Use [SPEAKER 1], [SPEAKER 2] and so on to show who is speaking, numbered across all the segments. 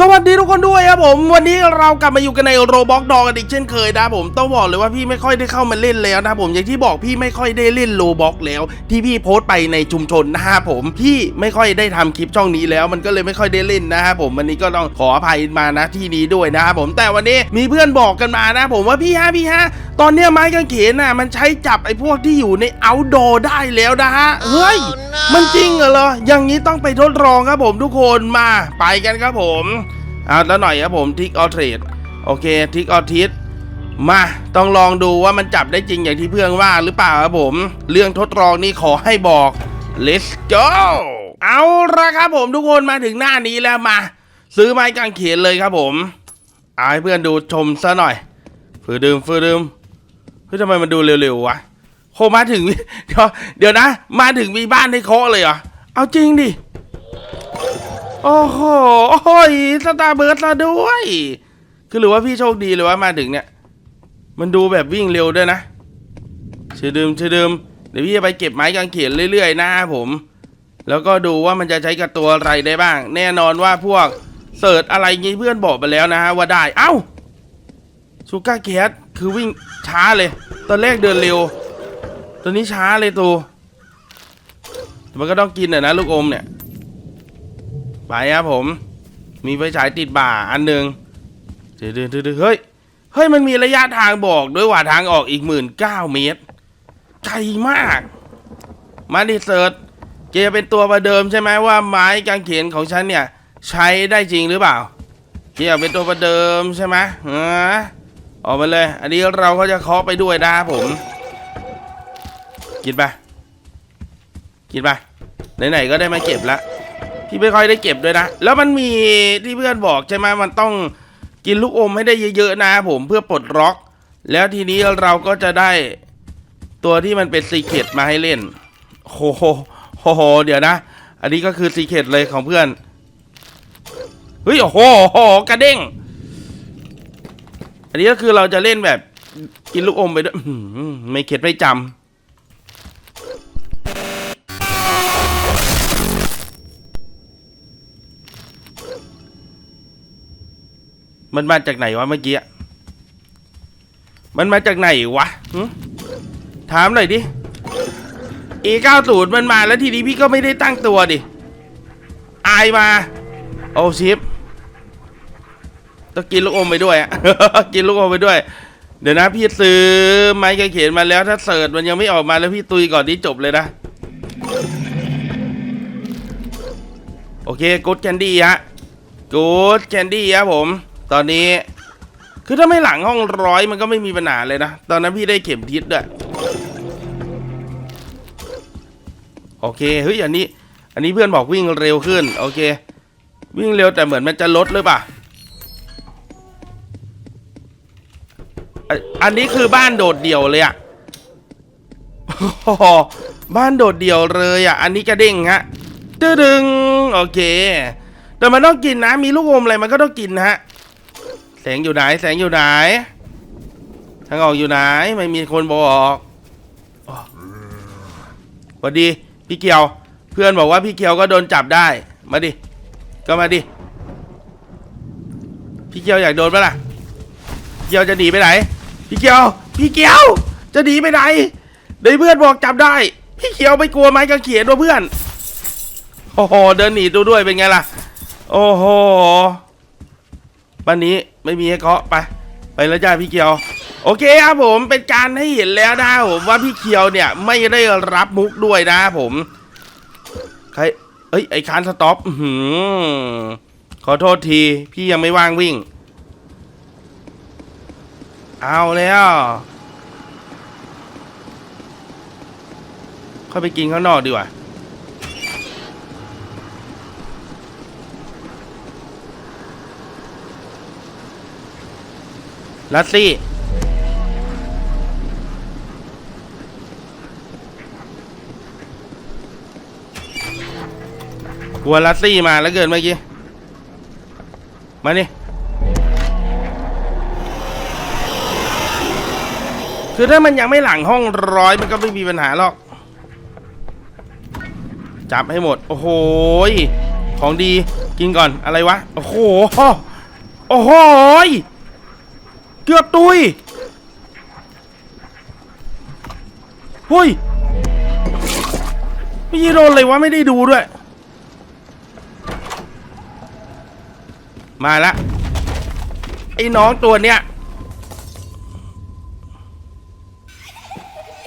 [SPEAKER 1] สวัสดีทุกคนด้วยครับผม วันนี้เรากลับมาอยู่กันในโรบอกดอกันอีกเช่นเคยนะผมต้องบอกเลยว่าพี่ไม่ค่อยได้เข้ามาเล่นแล้วนะผมอย่างที่บอกพี่ไม่ค่อยได้เล่นโรบอกแล้ว ที่พี่โพสต์ไปในชุมชนนะครับผมพี่ไม่ค่อยได้ทำคลิปช่องนี้แล้ว มันก็เลยไม่ค่อยได้เล่นนะครับผมวันนี้ก็ต้องขออภัยมานะที่นี้ด้วยนะครับผมแต่วันนี้มีเพื่อนบอกกันมานะผมว่าพี่ฮะพี่ฮะตอนเนี้ยไม้กางเขนน่ะมันใช้จับไอ้พวกที่อยู่ในเอาท์ดอร์ได้แล้วนะฮะเฮ้ยมันจริงเหรออย่างนี้ต้องไปทดลองครับผมทุกคนมาไปกันครับผม เอาแล้วหน่อยครับผมทิกออเทรดโอเคทิกออทิสมาต้องลองดูว่ามันจับได้จริงอย่างที่เพื่อนว่าหรือเปล่าครับผม เรื่องทดลองนี้ขอให้บอก let's go เอาละครับผมทุกคนมาถึงหน้านี้แล้วมา ซื้อไม้กางเขนเลยครับผมเอาให้เพื่อนดูชมซะหน่อยฟืดดื่มฟืดดื่มเฮ้ยทำไมมันดูเร็วๆวะโคมาถึงเดี๋ยวเดี๋ยวนะ มาถึงมีบ้านให้เคาะเลยเหรอเอาจริงดิ โอ้โห โอ้ยสตาร์เบิร์ดซะด้วย คือหรือว่าพี่โชคดีเลยว่ามาถึงเนี่ย มันดูแบบวิ่งเร็วด้วยนะเชื่อดื่มเชื่อดื่มเดี๋ยวพี่จะไปเก็บไม้กางเขนเรื่อยๆนะผม แล้วก็ดูว่ามันจะใช้กับตัวอะไรได้บ้าง แน่นอนว่าพวกเสิร์ชอะไรงี้เพื่อนบอกไปแล้วนะฮะว่าได้ เอ้าชูก้าแคทคือวิ่งช้าเลย ตอนแรกเดินเร็วตัวนี้ช้าเลยตูแต่มันก็ต้องกินอะนะลูกอมเนี่ย ไปครับผม มีไฟฉายติดบ่าอันหนึ่งเดือดเดือดเฮ้ย เฮ้ย มันมีระยะทางบอกด้วยว่าทางออกอีกหมื่นเก้าเมตร ไกลมาก มาดิเซิร์ชเกเป็นตัวประเดิมใช่ไหมว่าไม้กางเขนของฉันเนี่ย ใช้ได้จริงหรือเปล่าเกียเป็นตัวประเดิมใช่ไหมฮะอออกมาเลย อันนี้เราก็จะเคาะไปด้วยนะครับผม กินไป กินไป ไหนๆก็ได้มาเก็บแล้ว พี่ไม่ค่อยได้เก็บด้วยนะ แล้วมันมีที่เพื่อนบอกใช่ไหมมันต้องกินลูกอมให้ได้เยอะๆนะครับผมเพื่อปลดล็อก แล้วทีนี้เราก็จะได้ตัวที่มันเป็นซีเคตมาให้เล่นโอ้โหโห เดี๋ยวนะ อันนี้ก็คือซีเคตเลยของเพื่อน เฮ้ย โอ้โหโหกระเด้ง อันนี้ก็คือเราจะเล่นแบบกินลูกอมไปด้วย ไม่เข็ดไม่จำ มันมาจากไหนวะเมื่อกี้อะมันมาจากไหนวะถามหน่อยดิ A90 มันมาแล้วทีนี้พี่ก็ไม่ได้ตั้งตัวดิ อายมา โอ้ชิปต้องกินลูกอมไปด้วยอะกินลูกอมไปด้วย เดี๋ยวนะพี่ซื้อไม้กางเขนมาแล้วถ้าเสิร์ชมันยังไม่ออกมาแล้วพี่ตุยก่อนที่จบเลยนะ โอเคกูดแคนดี้ฮะกูดแคนดี้ครับผม ตอนนี้ คือถ้าไม่หลังห้องร้อยมันก็ไม่มีปัญหาเลยนะ ตอนนั้นพี่ได้เข็มทิศด้วย โอเค เฮ้ย อันนี้ อันนี้เพื่อนบอกวิ่งเร็วขึ้น โอเค วิ่งเร็วแต่เหมือนมันจะลดหรือเปล่าอะอันนี้คือบ้านโดดเดี่ยวเลยอะบ้านโดดเดี่ยวเลยอะอันนี้กระเด้งฮะตึดึง โอเค แต่มันต้องกินนะ มีลูกอมอะไรมันก็ต้องกินนะฮะ แสงอยู่ไหน แสงอยู่ไหน ทางออกอยู่ไหน ไม่มีคนบอกสวัสดี พี่เกียว เพื่อนบอกว่าพี่เกียวก็โดนจับได้ มาดิ ก็มาดิ พี่เกียวอยากโดนปะล่ะ เกียวจะหนีไปไหน พี่เกียว พี่เกียว จะหนีไปไหนเดี๋ยวเพื่อนบอกจับได้ พี่เกียวไม่กลัวไม้กางเขนด้วยเพื่อน โอ้โห เดินหนีดูด้วยเป็นไงล่ะ โอ้โหบ้านนี้ ไม่มีให้เคาะไป ไปแล้วจ้าพี่เกียว โอเคครับผมเป็นการให้เห็นแล้วนะผมว่าพี่เคียวเนี่ยไม่ได้รับมุกด้วยนะผมใครเอ้ยไอคานสต็อปหือขอโทษทีพี่ยังไม่ว่างวิ่ง เอาแล้วค่อยไปกินข้างนอกดีกว่า ลัสซี่ กลัวลัสซี่มาแล้วเกินเมื่อกี้ มานี่คือถ้ามันยังไม่หลังห้องร้อยมันก็ไม่มีปัญหาหรอก จับให้หมด โอ้โหของดีกินก่อนอะไรวะ โอ้โห โอ้โห เกือบตุยเฮ้ยไม่ยีโดนเลยวะไม่ได้ดูด้วย มาละไอ้น้องตัวเนี้ย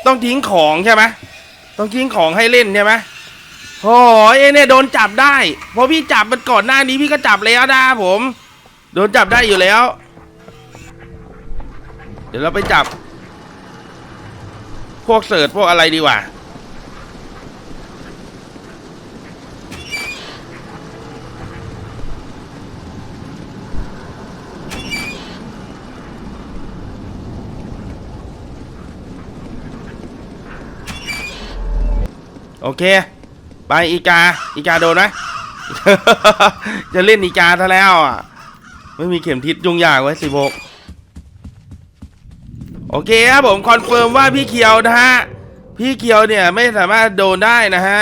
[SPEAKER 1] ต้องทิ้งของใช่ไหมต้องทิ้งของให้เล่นใช่ไหมโอ้ยไอ้เนี่ยโดนจับได้ เพราะพี่จับมันก่อนหน้านี้พี่ก็จับแล้วนะผม โดนจับได้อยู่แล้ว ดี๋ยวเราไปจับ พวกเสิร์ชพวกอะไรดีกว่าโอเค ไปอีกา อีกาโดนไหมจะเล่นอีกาซะแล้วอะ ไม่มีเข็มทิศยุ่งยากไว้สิบก โอเคครับผมคอนเฟิร์มว่าพี่เคียวนะฮะ พี่เคียวเนี่ยไม่สามารถโดนได้นะฮะ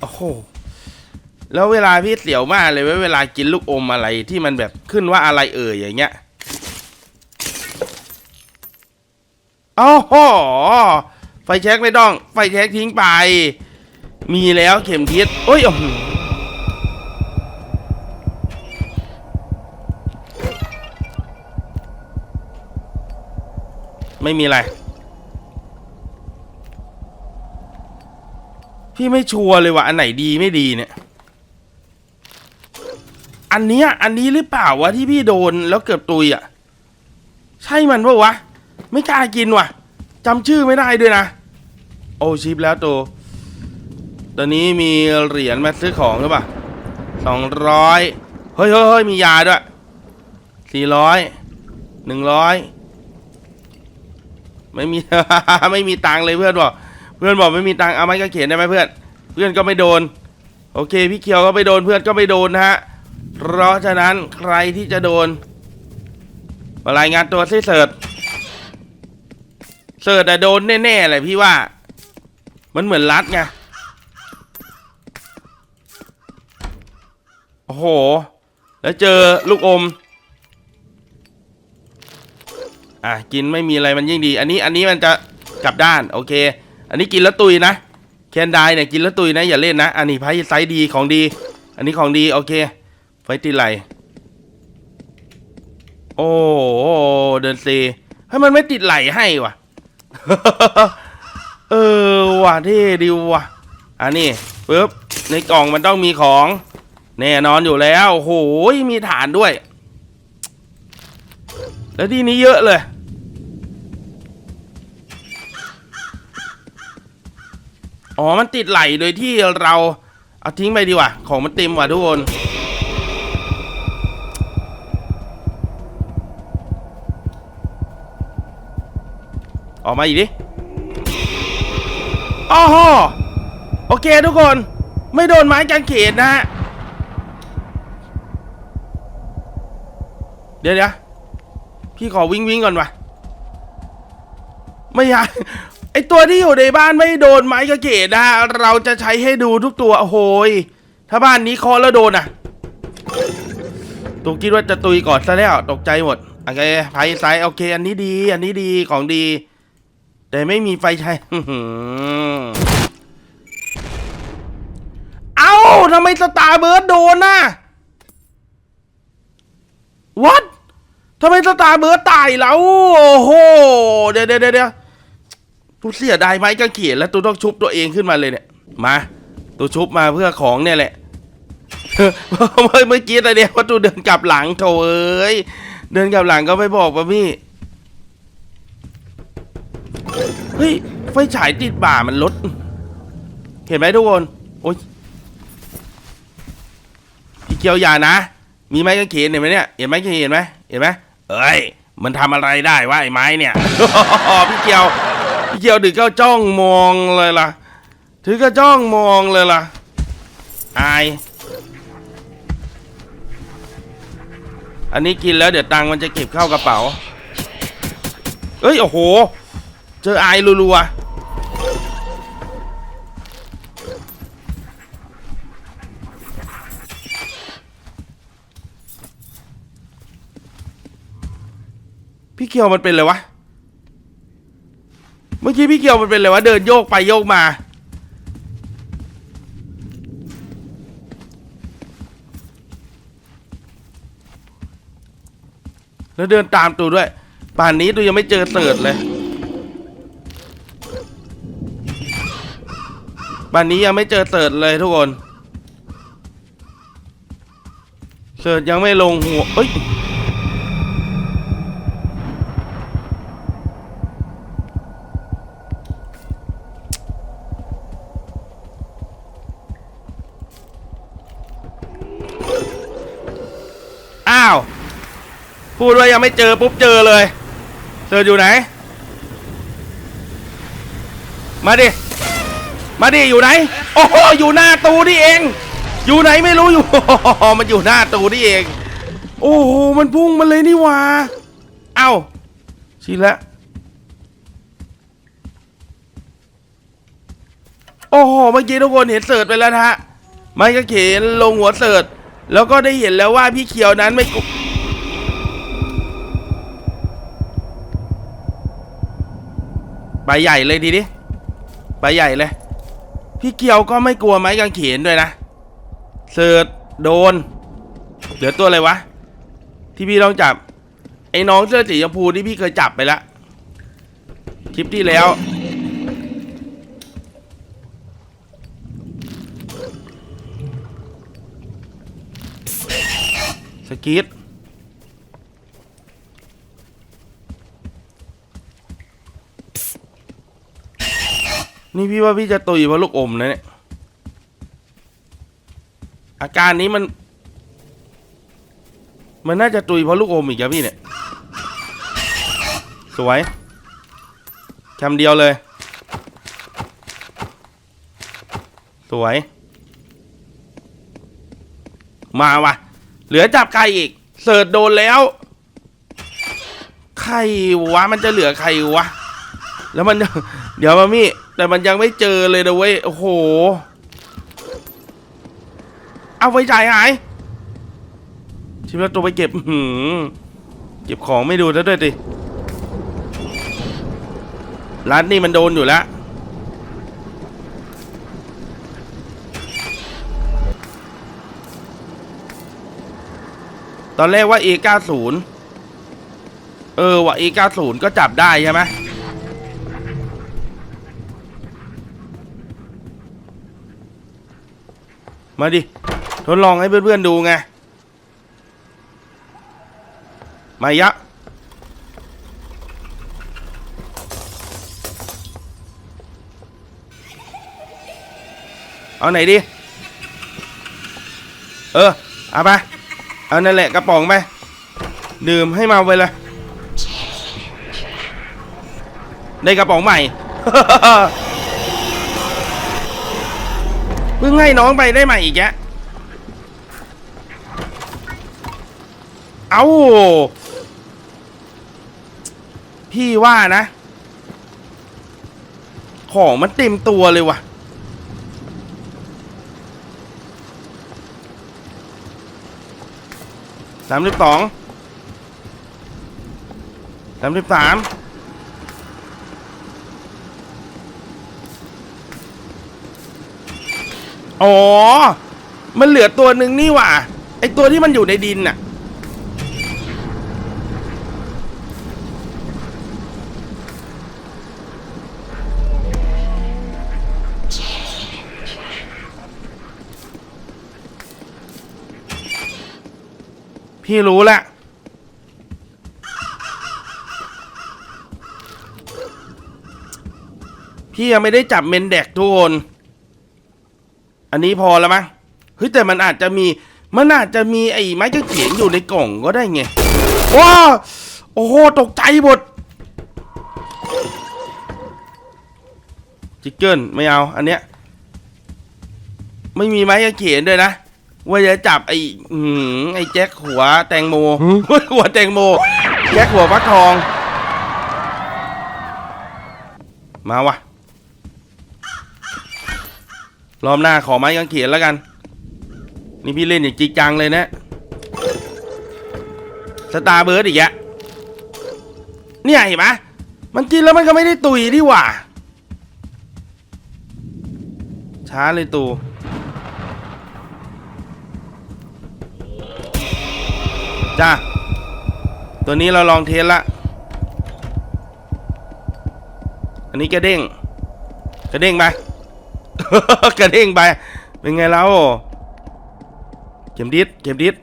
[SPEAKER 1] โอ้โห แล้วเวลาพี่เสียวมากเลยเว้ยเวลากินลูกอมอะไรที่มันแบบขึ้นว่าอะไรเอ่ยอย่างเงี้ยโอ้โห ไฟแช็กไม่ต้อง ไฟแช็กทิ้งไป มีแล้วเข็มทิศโอ้ยโอ้โห ไม่มีอะไร พี่ไม่ชัวร์เลยว่าอันไหนดีไม่ดีเนี่ย อันเนี้ยอันนี้หรือเปล่าวะที่พี่โดนแล้วเกือบตุยอะ ใช่มันปะวะ ไม่กล้ากินว่ะจำชื่อไม่ได้ด้วยนะ โอ้ชิปแล้วตัว ตอนนี้มีเหรียญมาซื้อของหรือเปล่าสองร้อยเฮ้ยเฮ้ยเฮ้ยมียาด้วยสี่ร้อยหนึ่งร้อย ไม่มี ไม่มีตังค์เลยเพื่อนบอก เพื่อนบอกไม่มีตังค์เอาไม้กางเขนได้ไหมเพื่อน เพื่อนก็ไม่โดน โอเค พี่เคียวก็ไม่โดนเพื่อนก็ไม่โดนนะฮะ เพราะฉะนั้นใครที่จะโดนมารายงานตัวซิเสิร์ตเสิร์ตอะโดนแน่ๆเลยพี่ว่า มันเหมือนรัดไง โอ้โห แล้วเจอลูกอม อะกินไม่มีอะไรมันยิ่งดี อันนี้อันนี้มันจะกลับด้านโอเค อันนี้กินแล้วตุยนะแคนไดเนี่ยกินแล้วตุยนะอย่าเล่นนะ อันนี้ไพ่ไซส์ดีของดี อันนี้ของดีโอเค ไฟตีไหลโอ้โหเดินซีให้มันไม่ติดไหลให้ว่ะ เออว่ะเท่ดีว่ะ อันนี้ปึ๊บในกล่องมันต้องมีของ แน่นอนอยู่แล้วโอ้โหมีฐานด้วย แล้วที่นี้เยอะเลยอ๋อ มันติดไหลโดยที่เราเอาทิ้งไปดีกว่า ของมันเต็มว่ะทุกคน ออกมาอีกดิอ้อโหโอเคทุกคน ไม่โดนไม้กางเขนนะฮะ เดี๋ยวเดี๋ยว พี่ขอวิ่งวิ่งก่อนวะไม่อยากไอตัวที่อยู่ในบ้านไม่โดนไม้กระเกดนะเราจะใช้ให้ดูทุกตัวโอ้โหยถ้าบ้านนี้คอแล้วโดนอะตัวคิดว่าจะตุยก่อนซะแล้วตกใจหมดโอเคไฟไซส์โอเค อันนี้ดี อันนี้ดีของดี แต่ไม่มีไฟใช้อื้อหือเอ้าทำไมสตาร์เบิร์ดโดนน่ะ What ทำไมสตาร์เบิร์ดตายแล้วโอ้โหเดี๋ยวเดี๋ยวเดี๋ยวตูเสียดายไหมกางเขียนแล้วตูต้องชุบตัวเองขึ้นมาเลยเนี่ยมาตูชุบมาเพื่อของเนี่ยแหละเมื่อเมื่อกี้แต่เดียวว่าตูเดินกลับหลังโถเอ้ยเดินกลับหลังก็ไม่บอกป่ะพี่เฮ้ยไฟฉายติดบ่ามันลด เห็นไหมทุกคนโอ๊ยพี่เกียวยานะ มีไม้กางเขนเห็นไหมเนี่ยเห็นไหมเห็นไหมเห็นไหม เอ้ย มันทำอะไรได้วะไอ้ไม้เนี่ย พี่เกียวพี่เกียวถึงก็จ้องมองเลยล่ะ ถึงก็จ้องมองเลยล่ะ อาย อันนี้กินแล้วเดี๋ยวตังค์มันจะเก็บเข้ากระเป๋า เอ้ย โอ้โห เจอไอายรัวๆ พี่เกียวมันเป็นอะไรวะ เมื่อกี้พี่เกียวมันเป็นอะไรวะเดินโยกไปโยกมา แล้วเดินตามตูด้วย ป่านนี้ตูยังไม่เจอเติร์ดเลย ป่านนี้ยังไม่เจอเติร์ดเลยทุกคนเติร์ดยังไม่ลงหัวเอ้ย พูดว่ายังไม่เจอปุ๊บเจอเลยเจออยู่ไหน มาดิ มาดิอยู่ไหน โอ้โหอยู่หน้าตูนี่เอง อยู่ไหนไม่รู้อยู่มันอยู่หน้าตูนี่เอง โอ้โหมันพุ่งมาเลยนี่ว่าเอ้าชิละโอ้โหเมื่อกี้ทุกคนเห็นเสิร์ชไปแล้วนะฮะไม่ก็เขียนลงหัวเสิร์ชแล้วก็ได้เห็นแล้วว่าพี่เขียวนั้นไม่ ใบใหญ่เลยดีดิใบใหญ่เลย พี่เกียวก็ไม่กลัวไม้กางเขนด้วยนะเสิร์ชโดน เหลือตัวอะไรวะ ที่พี่ต้องจับ ไอ้น้องเสื้อสีชมพูที่พี่เคยจับไปแล้วคลิปที่แล้ว สกีด นี่พี่ว่าพี่จะตุยเพราะลูกอมนะเนี่ย อาการนี้มัน มันน่าจะตุยเพราะลูกอมอีกครับพี่เนี่ย สวยคำเดียวเลย สวย มาวะเหลือจับใครอีก เสิร์ชโดนแล้วใครวะ มันจะเหลือใครวะ แล้วมัน เดี๋ยวมามี่ แต่มันยังไม่เจอเลยนะเว้ย โอ้โห เอาไฟฉายหาย ชิมแล้วตัวไปเก็บหือเก็บของไม่ดูซะด้วยดิร้านนี้มันโดนอยู่แล้วตอนแรกว่า A90 เออว่ะ A90 ก็จับได้ใช่ไหม มาดิ ทดลองให้เพื่อนๆดูไง มายะ เอาไหนดีเออ เอาไป เอานั่นแหละกระป๋องไป ดื่มให้เมาไปเลย ได้กระป๋องใหม่ เพิ่งให้น้องไปได้ใหม่อีกแกเอาพี่ว่านะ ของมันเต็มตัวเลยว่ะ สามสิบสอง สามสิบสาม อ๋อ มันเหลือตัวหนึ่งนี่หว่า ไอตัวที่มันอยู่ในดินน่ะ พี่รู้แล้วพี่ยังไม่ได้จับเมนแดกทุกคน อันนี้พอแล้วมั้งเฮ้ยแต่มันอาจจะมีมันอาจจะมีไอ้ไม้กางเขนอยู่ในกล่องก็ได้ไงว้าโอ้โหตกใจหมดจิกเกิลไม่เอาอันเนี้ยไม่มีไม้กางเขนด้วยนะว่าจะจับไอ้อืมไอ้แจ็คหัวแตงโมหัวแตงโมแจ็คหัวฟักทอง มาวะ รอบหน้าขอไม้กางเขนแล้วกัน นี่พี่เล่นอย่างจริงจังเลยนะสตาร์เบิร์ดอีกอะเนี่ยเห็นไหมมันกินแล้วมันก็ไม่ได้ตุยนี่หว่า ช้าเลยตูจ้าตัวนี้เราลองเทสละ อันนี้กระเด้งกระเด้งไป กระเด้งไป เป็นไงแล้วเข็มดิดเข็มดิด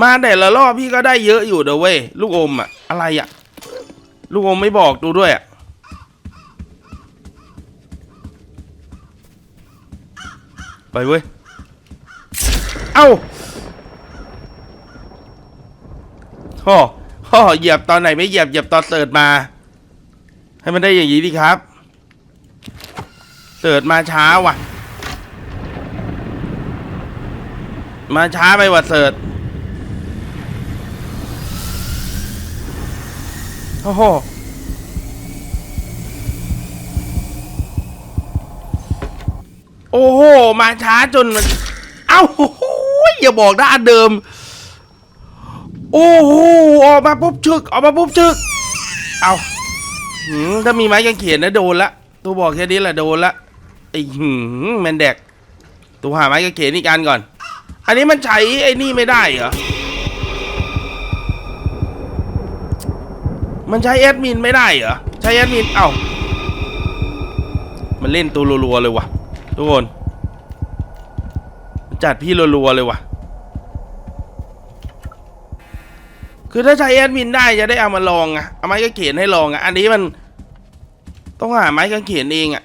[SPEAKER 1] มาแต่ละรอบพี่ก็ได้เยอะอยู่เด้อเว้ยลูกอมอะอะไรอะลูกอมไม่บอกดูด้วยอะไปเว้ย เอ้าฮ่อฮ่อเหยียบตอนไหนไม่เหยียบเหยียบตอนเสิร์ชมา ให้มันได้อย่างนี้ดิครับ เสิร์ชมาช้าว่ะ มาช้าไปว่ะเสิร์ชโอ้โหโอ้โห มาช้าจนมันเอ้าโอ้โหอย่าบอกนะอันเดิม โอ้โห ออกมาปุ๊บชึก ออกมาปุ๊บชึก เอา หืมถ้ามีไม้กางเขนนะโดนละ ตัวบอกแค่นี้แหละโดนละไอ้หืมแมนแดก ตัวหาไม้กางเขนอีกอันก่อน อันนี้มันใช้ไอ้นี่ไม่ได้เหรอ มันใช้แอดมินไม่ได้เหรอ ใช้แอดมิน เอ้า มันเล่นตัวรัวๆเลยวะทุกคน มันจัดพี่รัวๆเลยวะ คือถ้าใช้แอดมินได้จะได้เอามาลองอะเอาไม้กางเขนให้ลองอะอันนี้มัน ต้องหาไม้กางเขนเองอะ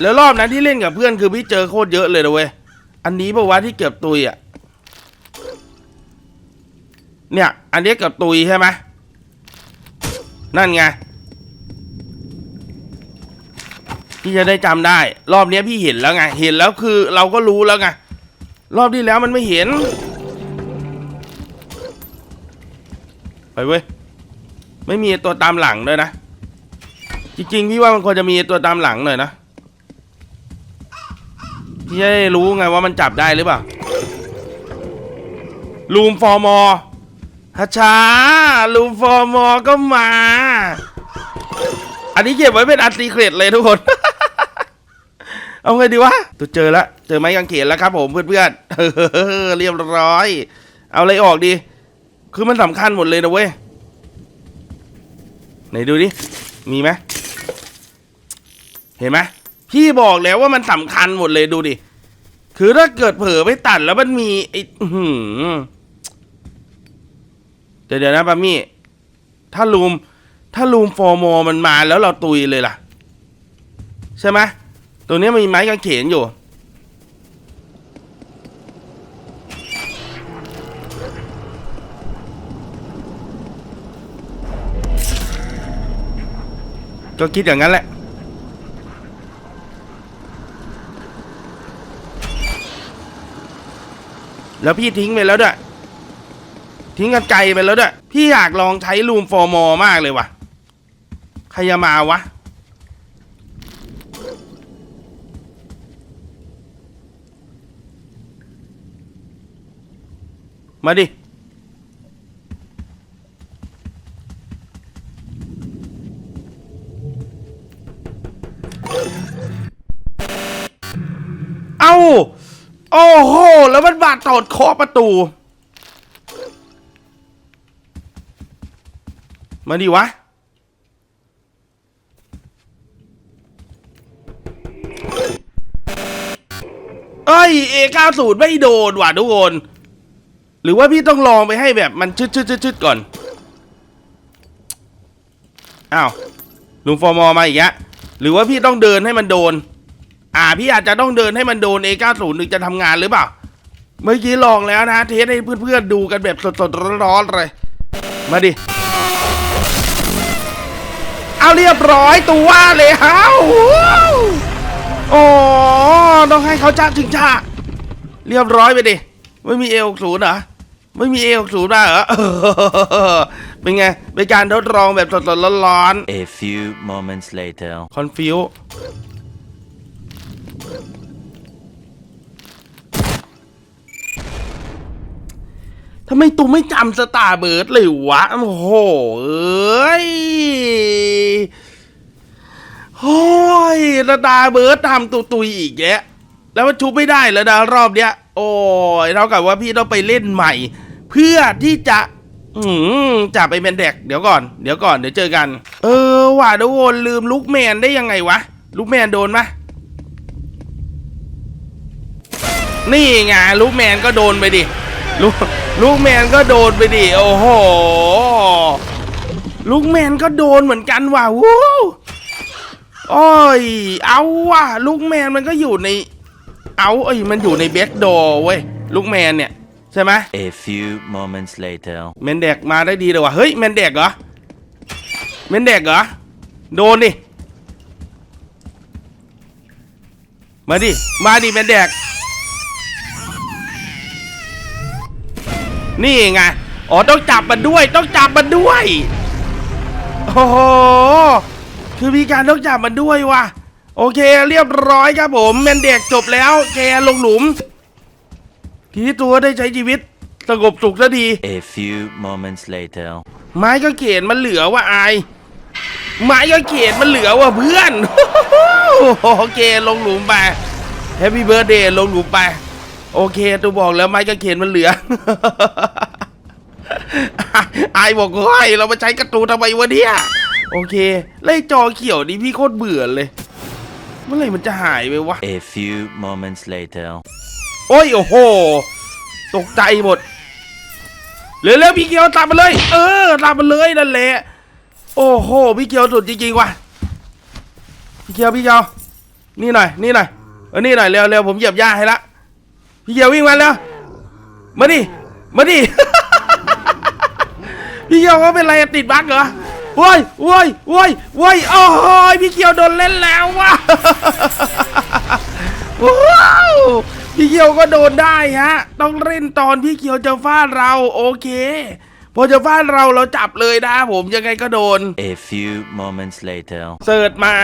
[SPEAKER 1] แล้วรอบนั้นที่เล่นกับเพื่อนคือพี่เจอโคตรเยอะเลยนะเว้ย อันนี้บอกว่าที่เกือบตุยอะเนี่ย อันนี้เกือบตุยใช่ไหมนั่นไงพี่จะได้จำได้ รอบเนี้ยพี่เห็นแล้วไง เห็นแล้วคือเราก็รู้แล้วไง รอบที่แล้วมันไม่เห็น ไปเว้ย ไม่มีตัวตามหลังด้วยนะ จริงๆพี่ว่ามันควรจะมีตัวตามหลังหน่อยนะพี่จะได้รู้ไงว่ามันจับได้หรือเปล่าลูมฟอร์มอฮัชชาลูมฟอร์มอก็มา อันนี้เก็บไว้เป็นอันซีเครตเลยทุกคน เอาไงดีวะตัวเจอแล้วเจอไม้กางเขนแล้วครับผมเพื่อนๆเรียบร้อย เอาอะไรออกดี คือมันสำคัญหมดเลยนะเว้ย ไหนดูดิ มีไหมเห็นไหมพี่บอกแล้วว่ามันสำคัญหมดเลยดูดิ คือถ้าเกิดเผลอไปตัดแล้วมันมีไอ้อื้อหือเดี๋ยวนะปามี่ ถ้าลูม ถ้าลูมฟอร์มอมันมาแล้วเราตุยเลยล่ะ ใช่ไหมตัวนี้มันมีไม้กางเขนอยู่ ก็คิดอย่างนั้นแหละ แล้วพี่ทิ้งไปแล้วด้วย ทิ้งกันไกลไปแล้วด้วย พี่อยากลองใช้ลูมฟอร์มอมากเลยว่ะ ใครจะมาวะ มาดิ โอ้โห แล้วมันบาดตอดเคาะประตู มาดิวะ เอ้ย A90 ไม่โดนว่ะทุกคน หรือว่าพี่ต้องลองไปให้แบบมันชึดชึดชึดชึดก่อน อ้าว ลุงฟอร์มอมาอีกแล้วหรือว่าพี่ต้องเดินให้มันโดน อ่าพี่อาจจะต้องเดินให้มันโดน A90 ถึงจะทำงานหรือเปล่า เมื่อกี้ลองแล้วนะเทสให้เพื่อนๆดูกันแบบสดๆร้อนๆเลย มาดิ เอาเรียบร้อยตัวเลยฮะโอ้ต้องให้เขาจ้าถึงจ้าเรียบร้อยไปดิ ไม่มีเอลศูนย์เหรอไม่มีเอลศูนย์มาเหรอเป็นไง เป็นการทดลองแบบสดๆร้อน
[SPEAKER 2] A few moments later.
[SPEAKER 1] ๆคอนฟิว ทำไมตูไม่จำสตาร์เบิร์ดเลยวะ โอ้โหเอ้ยโอ้ยสตาร์เบิร์ดทำตุตุยอีกแยะ แล้วมันชุบไม่ได้แล้วนะรอบเนี้ย โอ้ยเท่ากับว่าพี่ต้องไปเล่นใหม่ เพื่อที่จะอืมจับไปเป็นเด็กเดี๋ยวก่อน เดี๋ยวก่อน เดี๋ยวเจอกัน เออว่าทุกคนลืมลูกแมนได้ยังไงวะ ลูกแมนโดนปะนี่ไงลูกแมนก็โดนไปดิ ลูกลูกแมนก็โดนไปดิโอ้โหลูกแมนก็โดนเหมือนกันว่ะวู้โอ้ยเอาว่ะลูกแมนมันก็อยู่ใน เอาเอ้ยมันอยู่ในแบ็กดอร์เว้ยลูกแมนเนี่ยใช่ไหม
[SPEAKER 2] A few moments later.
[SPEAKER 1] แมนแดกมาได้ดีเลยว่ะเฮ้ยแมนแดกเหรอแมนแดกเหรอโดนดิมาดิมาดิแมนแดก นี่ไง อ๋อต้องจับมันด้วย ต้องจับมันด้วย โอ้โห คือมีการต้องจับมันด้วยว่ะ โอเคเรียบร้อยครับผมแมนแดกจบแล้วแกลงหลุม ทีนี้ตัวได้ใช้ชีวิตสงบสุขสักที
[SPEAKER 2] A few moments later.
[SPEAKER 1] ไม้ก็เขียนมันเหลือว่าอายไม้ก็เขียนมันเหลือว่าเพื่อน โอเคลงหลุมไปแฮปปี้เบิร์ดเดย์ลงหลุมไป โอเคตัวบอกแล้วไม้ก็เขียนมันเหลืออายบอกว่าเรามาใช้กระตูนทำไมวะเนี่ย โอเคไล่จอเขียวนี่พี่โคตรเบื่อเลย เมื่อไหร่มันจะหายไปวะ
[SPEAKER 2] A few moments later.
[SPEAKER 1] โอ้ยโอ้โห ตกใจหมดเร็วๆพี่เกียวตามมาเลย เออตามมาเลยนั่นแหละ โอ้โหพี่เกียวสุดจริงๆว่ะพี่เกียวพี่เกียวนี่หน่อยนี่หน่อยเออนี่หน่อยเร็วเร็วผมเหยียบหญ้าให้ละ พี่เกียววิ่งมาแล้ว มาดิ มาดิ พี่เกียวว่าเป็นไรอะติดบั๊กเหรอโว้ยโว้ยโว้ยโว้ยโอ้ยพี่เกียวโดนเล่นแล้วว่ะว้าวพี่เกียวก็โดนได้ฮะ ต้องเล่นตอนพี่เกียวจะฟาดเราโอเค พอจะฟาดเราเราจับเลยนะผมยังไงก็โดน
[SPEAKER 2] A few moments later.
[SPEAKER 1] เสิร์ชมา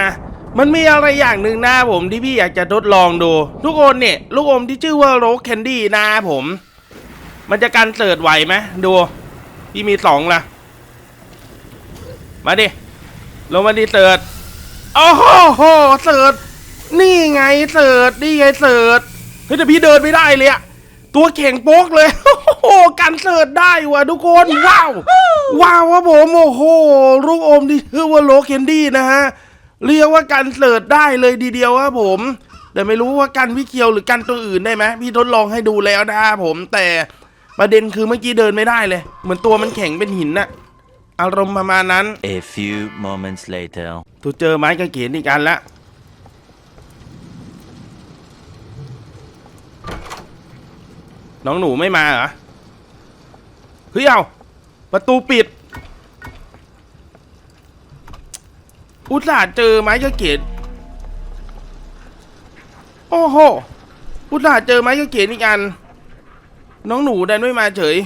[SPEAKER 1] มันมีอะไรอย่างหนึ่งนะผมที่พี่อยากจะทดลองดู ทุกคนเนี่ย ลูกอมที่ชื่อว่าโรสแคนดี้นะผม มันจะกันเสิร์ชไหวไหมดูพี่มีสองละมาดิลงมาดิเสิร์ชโอ้โหเสิร์ชนี่ไงเสิร์ชนี่ไงเสิร์ชเฮ้ยแต่พี่เดินไม่ได้เลยอะตัวแข็งโป๊กเลย โอ้โหกันเสิร์ชได้ว่ะทุกคน ว้าว ว้าวครับผม โอ้โหลูกอมที่ชื่อว่าโรสแคนดี้นะฮะ เรียกว่ากันเสิร์ชได้เลยดีเดียวครับผม แต่ไม่รู้ว่ากันพี่เคียวหรือกันตัวอื่นได้ไหมพี่ทดลองให้ดูแล้วนะครับผม แต่ประเด็นคือเมื่อกี้เดินไม่ได้เลย เหมือนตัวมันแข็งเป็นหินน่ะอารมณ์ประมาณนั้น
[SPEAKER 2] A few moments later.
[SPEAKER 1] ตูเจอไม้กางเขนอีกอันละน้องหนูไม่มาเหรอเฮ้ยเอาประตูปิด อุตส่าห์เจอไม้กางเขนโอ้โห อุตส่าห์เจอไม้กางเขนอีกอัน น้องหนูดันไม่มาเฉย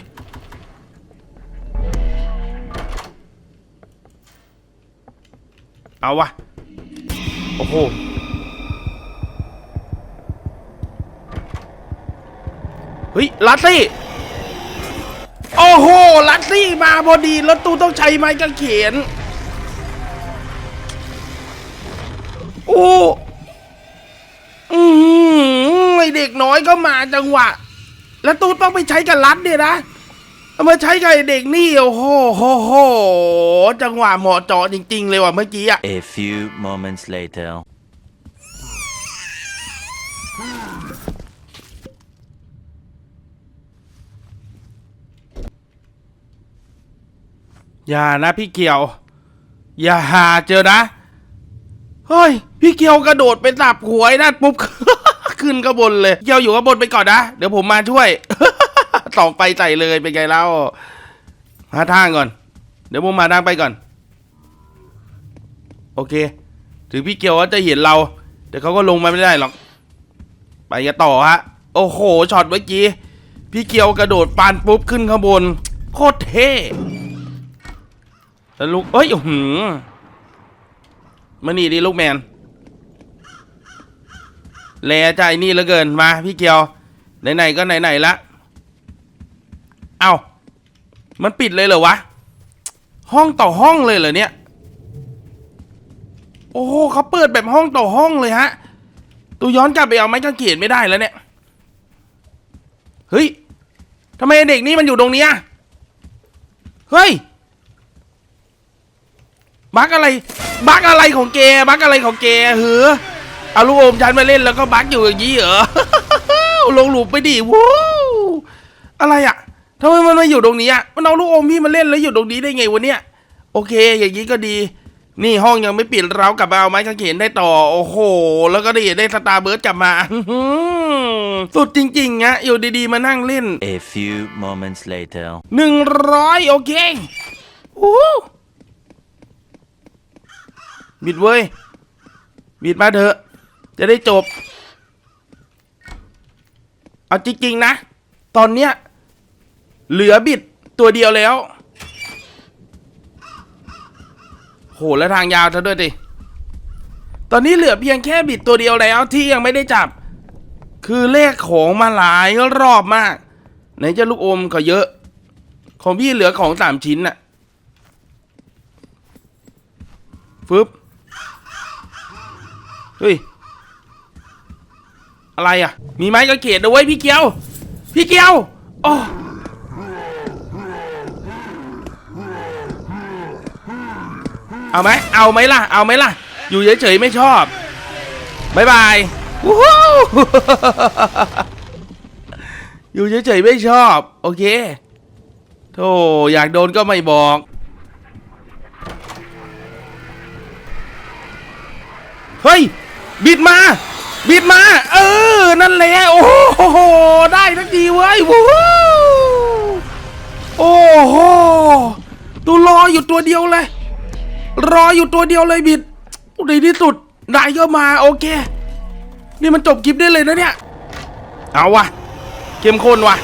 [SPEAKER 1] เอาวะ โอ้โหเฮ้ย ลัตซี่ โอ้โห ลัตซี่มาพอดีแล้วตูต้องใช้ไม้กางเขน โอ้อืมไอเด็กน้อยก็มาจังหวะ แล้วตูต้องไปใช้กับลัดเนี่ยนะเอามาใช้กับไอ้เด็กนี่โอ้โหโหโหจังหวะเหมาะเจาะจริง ๆ เลยว่ะเมื่อกี้อะ
[SPEAKER 2] A few moments later.
[SPEAKER 1] อย่านะพี่เกียว อย่าหาเจอนะ เฮ้ย พี่เกียวกระโดดไปสับหวยนั่นปุ๊บ ขึ้นข้างบนเลย เกียวอยู่ข้างบนไปก่อนนะ เดี๋ยวผมมาช่วย ส่องไปใส่เลยเป็นไงเล่าหาทางก่อน เดี๋ยวผมมาทางไปก่อน โอเค ถึงพี่เกียวว่าจะเห็นเราเดี๋ยวเขาก็ลงมาไม่ได้หรอก ไปกันต่อฮะ โอ้โห ช็อตเมื่อกี้ พี่เกียวกระโดดปานปุ๊บขึ้นข้างบน โคตรเท่แล้วลูกเอ้ยหือมานี่ดิลูกแมน แลใจนี่เหลือเกินมาพี่เกียวไหนๆก็ไหนๆละเอามันปิดเลยเหรอวะ ห้องต่อห้องเลยเหรอเนี่ย โอ้โหเขาเปิดแบบห้องต่อห้องเลยฮะตูย้อนกลับไปเอาไม้กางเขนไม่ได้แล้วเนี่ย เฮ้ยทำไมเด็กนี่มันอยู่ตรงนี้ยเฮ้ยบักอะไรบักอะไรของแกบักอะไรของแกเหรอ เอาลูกอมฉันมาเล่นแล้วก็บักอยู่อย่างนี้เหรอ ลงหลุมไปดิวู้อะไรอะทำไมมันมาอยู่ตรงนี้อะมันเอาลูกอมพี่มาเล่นแล้วอยู่ตรงนี้ได้ไงวะเนี่ย โอเค อย่างนี้ก็ดี นี่ห้องยังไม่ปิดเรากลับมาเอาไม้กางเขนได้ต่อ โอ้โห แล้วก็ได้ได้สตาร์เบิร์ดกลับมาอื้อหือสุดจริงๆอะอยู่ดีๆมานั่งเล่น
[SPEAKER 2] A few moments later.
[SPEAKER 1] หนึ่งร้อยโอเคโอ้โหบิดเว้ยบิดมาเถอะ จะได้จบ เอาจริง ๆ นะ ตอนเนี้ย เหลือบิดตัวเดียวแล้ว โห แล้วทางยาวซะด้วยดิ ตอนนี้เหลือเพียงแค่บิดตัวเดียวแล้วที่ยังไม่ได้จับ คือเลขของมาหลายรอบมาก ไหนจะลูกอมก็เยอะ ของพี่เหลือของสามชิ้นน่ะฟึบเฮ้ย อะไรอะ มีไม้กระเขนด้วยพี่เกียว พี่เกียวโอ้เอาไหมเอาไหมล่ะ เอาไหมล่ะ อยู่เฉยๆไม่ชอบบายบายวู้ฮู้อยู่เฉยๆไม่ชอบ โอเคโธ่อยากโดนก็ไม่บอกเฮ้ยบิดมา บิดมา เออ นั่นแหละโอ้โห ได้ทักทีเว้ยวู้โอ้โหตูรออยู่ตัวเดียวเลย รออยู่ตัวเดียวเลยบิดในที่สุดได้ก็มาโอเค นี่มันจบคลิปได้เลยนะเนี่ย เอาวะเข้มข้นวะ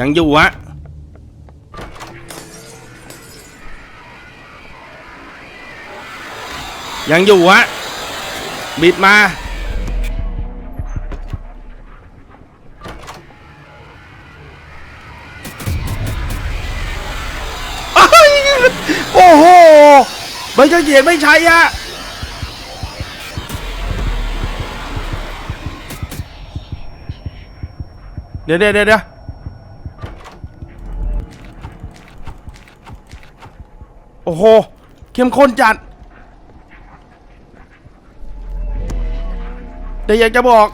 [SPEAKER 1] ยังอยู่วะยังอยู่วะ บิดมา โอ้โหไม่ใช่เกียรไม่ใช่อะเดี๋ยวเดี๋ยวเดี๋ยวโอ้โห เข้มข้นจัด แต่อยากจะบอก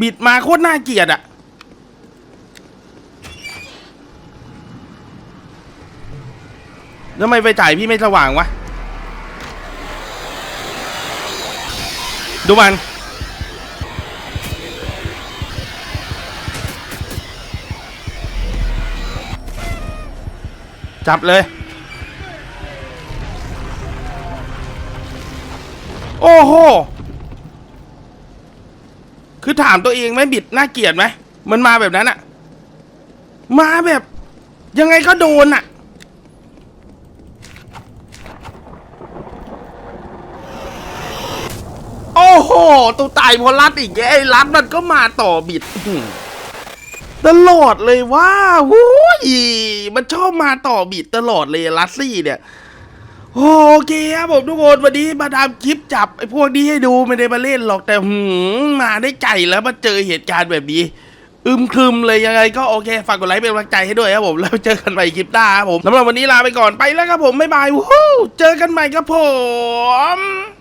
[SPEAKER 1] บิดมาโคตรน่าเกลียดอะแล้วทำไมไฟฉายพี่ไม่สว่างวะ ดูมัน จับเลย ถามตัวเองไหมบิดน่าเกลียดไหมมันมาแบบนั้นอะมาแบบ ยังไงก็โดนอะโอ้โหตัวตายพอรัดอีกแกไอ้รัดมันก็มาต่อบิดตลอดเลยว่าวู้ยมันชอบมาต่อบิดตลอดเลยลัสซี่เนี่ย โอเคครับผมทุกคนวันนี้มาทำคลิปจับไอ้พวกนี้ให้ดูไม่ได้มาเล่นหรอกแต่หืมมาได้ใจแล้วมาเจอเหตุการณ์แบบนี้ อึมครึมเลยยังไงก็โอเคฝากกดไลค์เป็นกำลังใจให้ด้วยครับผมแล้วเจอกันใหม่คลิปหน้าครับผมสำหรับวันนี้ลาไปก่อนไปแล้วครับผมบ๊ายบายวู้เจอกันใหม่ครับผม